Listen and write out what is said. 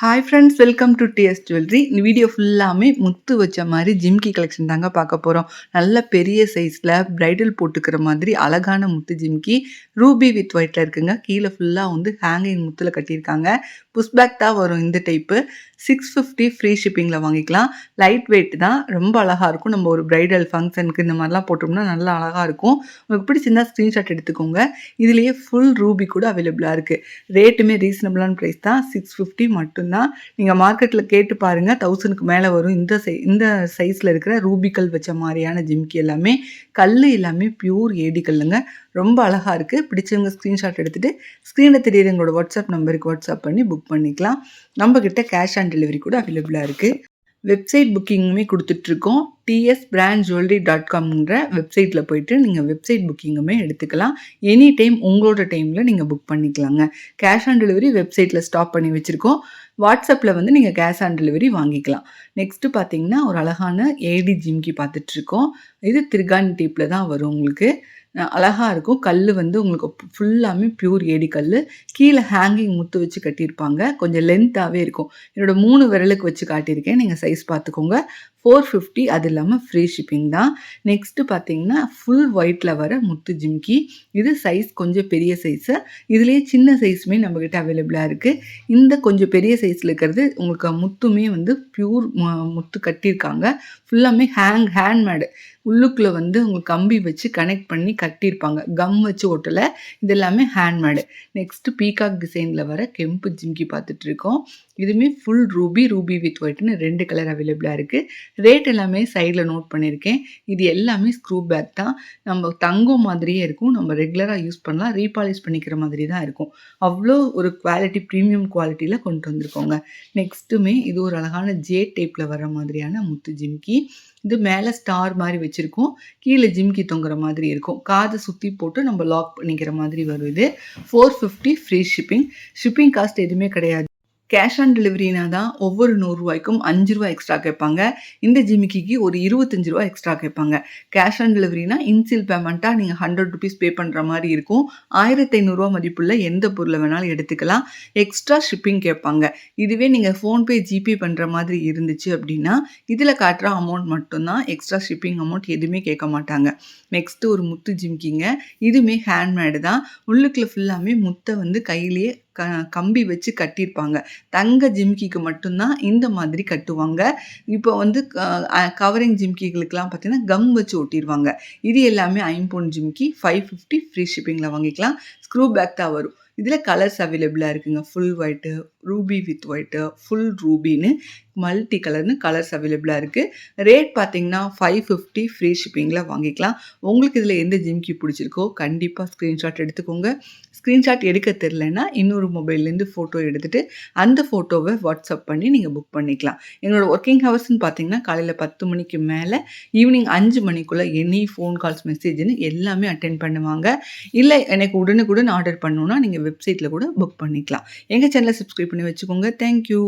Hi friends welcome to TS jewellery இந்த video ஃபுல்லாமே முத்து வச்ச மாதிரி ஜிம்கி கலெக்ஷன் தாங்க பார்க்க போகிறோம் நல்ல பெரிய சைஸில் ப்ரைடல் போட்டுக்கிற மாதிரி அழகான முத்து ஜிம்கி. ரூபி வித் ஒயிட்டில் இருக்குங்க. கீழே ஃபுல்லாக வந்து ஹேங்கிங் முத்தில் கட்டியிருக்காங்க. புஷ்பேக் தான் வரும் இந்த டைப்பு சிக்ஸ் ஃபிஃப்டி ஃப்ரீ ஷிப்பிங்கில் வாங்கிக்கலாம். லைட் வெயிட் தான். ரொம்ப அழகாக இருக்கும். நம்ம ஒரு ப்ரைடல் ஃபங்க்ஷனுக்கு இந்த மாதிரிலாம் போட்டோம்னா நல்லா அழகாக இருக்கும். உங்களுக்கு பிடிச்சிருந்தா ஸ்க்ரீன்ஷாட் எடுத்துக்கோங்க. இதுலேயே ஃபுல் ரூபி கூட அவைலபிளாக இருக்குது ரேட்டுமே ரீசனபிளான ப்ரைஸ் தான். சிக்ஸ் ஃபிஃப்டி மட்டும் மட்டும்தான் நீங்கள் மார்க்கெட்டில் கேட்டு பாருங்கள் தௌசண்ட்க்கு மேலே வரும். இந்த சை இந்த சைஸில் இருக்கிற ரூபிக்கல் வச்ச மாதிரியான ஜிம்கி எல்லாமே கல் எல்லாமே பியூர் ஏடி கல்லுங்க. ரொம்ப அழகாக இருக்குது பிடிச்சவங்க ஸ்க்ரீன்ஷாட் எடுத்துகிட்டு ஸ்க்ரீனில் தெரியுற எங்களோட வாட்ஸ்அப் நம்பருக்கு வாட்ஸ்அப் பண்ணி புக் பண்ணிக்கலாம். நம்மக்கிட்ட கேஷ் ஆன் டெலிவரி கூட அவைலபிளாக இருக்குது வெப்சைட் புக்கிங்குமே கொடுத்துட்ருக்கோம். டிஎஸ் பிராண்ட் ஜுவல்லரி டாட் காம்ங்கிற வெப்சைட்டில் போயிட்டு நீங்கள் வெப்சைட் புக்கிங்குமே எடுத்துக்கலாம். எனி டைம் உங்களோட டைமில் நீங்கள் புக் பண்ணிக்கலாங்க. கேஷ் ஆன் டெலிவரி வெப்சைட்டில் ஸ்டாப் பண்ணி வச்சுருக்கோம். வாட்ஸ்அப்பில் வந்து நீங்கள் கேஷ் ஆன் டெலிவரி வாங்கிக்கலாம். நெக்ஸ்ட்டு பார்த்தீங்கன்னா ஒரு அழகான ஏடி ஜிம்கி பார்த்துட்ருக்கோம் இது திருகான் டீப்பில் தான் வரும் உங்களுக்கு. அழகாக இருக்கும். கல் வந்து உங்களுக்கு ஃபுல்லாமே பியூர் ஏடி கல் கீழே ஹேங்கிங் முத்து வச்சு கட்டியிருப்பாங்க. கொஞ்சம் லென்த்தாகவே இருக்கும். என்னோடய மூணு விரலுக்கு வச்சு காட்டியிருக்கேன். நீங்கள் சைஸ் பார்த்துக்கோங்க. ஃபோர் ஃபிஃப்டி அது இல்லாமல் ஃப்ரீ ஷிப்பிங் தான். நெக்ஸ்ட்டு பார்த்தீங்கன்னா ஃபுல் ஒயிட்டில் வர முத்து ஜிம்கி. இது சைஸ் கொஞ்சம் பெரிய சைஸு இதுலேயே சின்ன சைஸுமே நம்மக்கிட்ட அவைலபிளாக இருக்குது இந்த கொஞ்சம் பெரிய சைஸில் இருக்கிறது உங்களுக்கு முத்துமே வந்து ப்யூர் முத்து கட்டியிருக்காங்க. ஃபுல்லாமே ஹேங் ஹேண்ட்மேடு உள்ளுக்குள்ளே வந்து உங்களுக்கு கம்பி வச்சு கனெக்ட் பண்ணி கட்டியிருப்பாங்க. கம் வச்சு ஒட்டலை. இது எல்லாமே ஹேண்ட்மேடு நெக்ஸ்ட்டு பீகாக் டிசைனில் வர கெம்பு ஜிம்கி பார்த்துட்ருக்கோம் இதுவுமே ஃபுல் ரூபி ரூபி வித் ஒயிட்னு ரெண்டு கலர் அவைலபிளாக இருக்குது ரேட் எல்லாமே சைடில் நோட் பண்ணியிருக்கேன் இது எல்லாமே ஸ்க்ரூ பேக் தான். நம்ம தங்கம் மாதிரியே இருக்கும். நம்ம ரெகுலராக யூஸ் பண்ணலாம். ரீபாலிஷ் பண்ணிக்கிற மாதிரி தான் இருக்கும். அவ்வளோ ஒரு குவாலிட்டி ப்ரீமியம் குவாலிட்டியில் கொண்டு வந்திருக்கோங்க. நெக்ஸ்ட்டுமே இது ஒரு அழகான ஜே டைப்பில் வர மாதிரியான முத்து ஜிம்கி. இது மேலே ஸ்டார் மாதிரி வச்சுருக்கோம். கீழே ஜிம்கி தொங்குற மாதிரி இருக்கும். காதை சுற்றி போட்டு நம்ம லாக் பண்ணிக்கிற மாதிரி வருது four fifty free shipping shipping cost எதுவுமே கிடையாது. கேஷ் ஆன் டெலிவரினா தான் ஒவ்வொரு நூறுரூவாய்க்கும் அஞ்சு ரூபா எக்ஸ்ட்ரா கேட்பாங்க. இந்த ஜிமிக்கிக்கு ஒரு இருபத்தஞ்சு ரூபா எக்ஸ்ட்ரா கேட்பாங்க. கேஷ் ஆன் டெலிவரினா இன்சில் பேமெண்ட்டாக நீங்கள் ஹண்ட்ரட் ருபீஸ் பே பண்ணுற மாதிரி இருக்கும். ஆயிரத்தி ஐநூறுரூவா மதிப்புள்ள எந்த பொருளை வேணாலும் எடுத்துக்கலாம். எக்ஸ்ட்ரா ஷிப்பிங் கேட்பாங்க. இதுவே நீங்கள் ஃபோன்பே ஜிபே பண்ணுற மாதிரி இருந்துச்சு அப்படின்னா இதில் காட்டுற அமௌண்ட் மட்டும்தான் எக்ஸ்ட்ரா ஷிப்பிங் அமௌண்ட் எதுவுமே கேட்க மாட்டாங்க. நெக்ஸ்ட்டு ஒரு முத்து ஜிமிக்கிங்க. இதுவுமே ஹேண்ட்மேடு தான். உள்ளுக்குள்ள ஃபுல்லாமே முத்தை வந்து கையிலேயே க கம்பி வச்சு கட்டியிருப்பாங்க. தங்க ஜிம்கிக்கு மட்டும்தான் இந்த மாதிரி கட்டுவாங்க. இப்போ வந்து கவரிங் ஜிம்கிகளுக்கெல்லாம் பார்த்தீங்கன்னா கம் வச்சு ஒட்டிடுவாங்க இது எல்லாமே ஐம்பொன் ஜிம்கி ஃபைவ் ஃபிஃப்டி ஃப்ரீ ஷிப்பிங்கில் வாங்கிக்கலாம். ஸ்க்ரூ பேக் தான் வரும். இதில் கலர்ஸ் அவைலபிளாக இருக்குங்க. Full white ruby with white full ரூபின்னு multi கலர்னு கலர்ஸ் அவைலபிளாக இருக்குது ரேட் பார்த்தீங்கன்னா ஃபைவ் ஃபிஃப்டி ஃப்ரீ ஷிப்பிங்கில் வாங்கிக்கலாம். உங்களுக்கு இதில் எந்த ஜிம்கி பிடிச்சிருக்கோ கண்டிப்பாக ஸ்க்ரீன்ஷாட் எடுத்துக்கோங்க. ஸ்க்ரீன்ஷாட் எடுக்க தெரிலனா இன்னொரு மொபைல்லேருந்து ஃபோட்டோ எடுத்துகிட்டு அந்த ஃபோட்டோவை வாட்ஸ்அப் பண்ணி நீங்கள் புக் பண்ணிக்கலாம். எங்களோட ஒர்க்கிங் ஹவர்ஸ்னு பார்த்தீங்கன்னா காலையில் பத்து மணிக்கு மேலே ஈவினிங் அஞ்சு மணிக்குள்ளே எனி ஃபோன் கால்ஸ் மெசேஜ்னு எல்லாமே அட்டென்ட் பண்ணுவாங்க. இல்லை எனக்கு உடனுக்குடன் ஆர்டர் பண்ணணுன்னா நீங்கள் வெப்சைட்டில் கூட புக் பண்ணிக்கலாம். எங்கள் சேனலை சப்ஸ்கிரைப் பண்ணி வச்சுக்கோங்க. தேங்க்யூ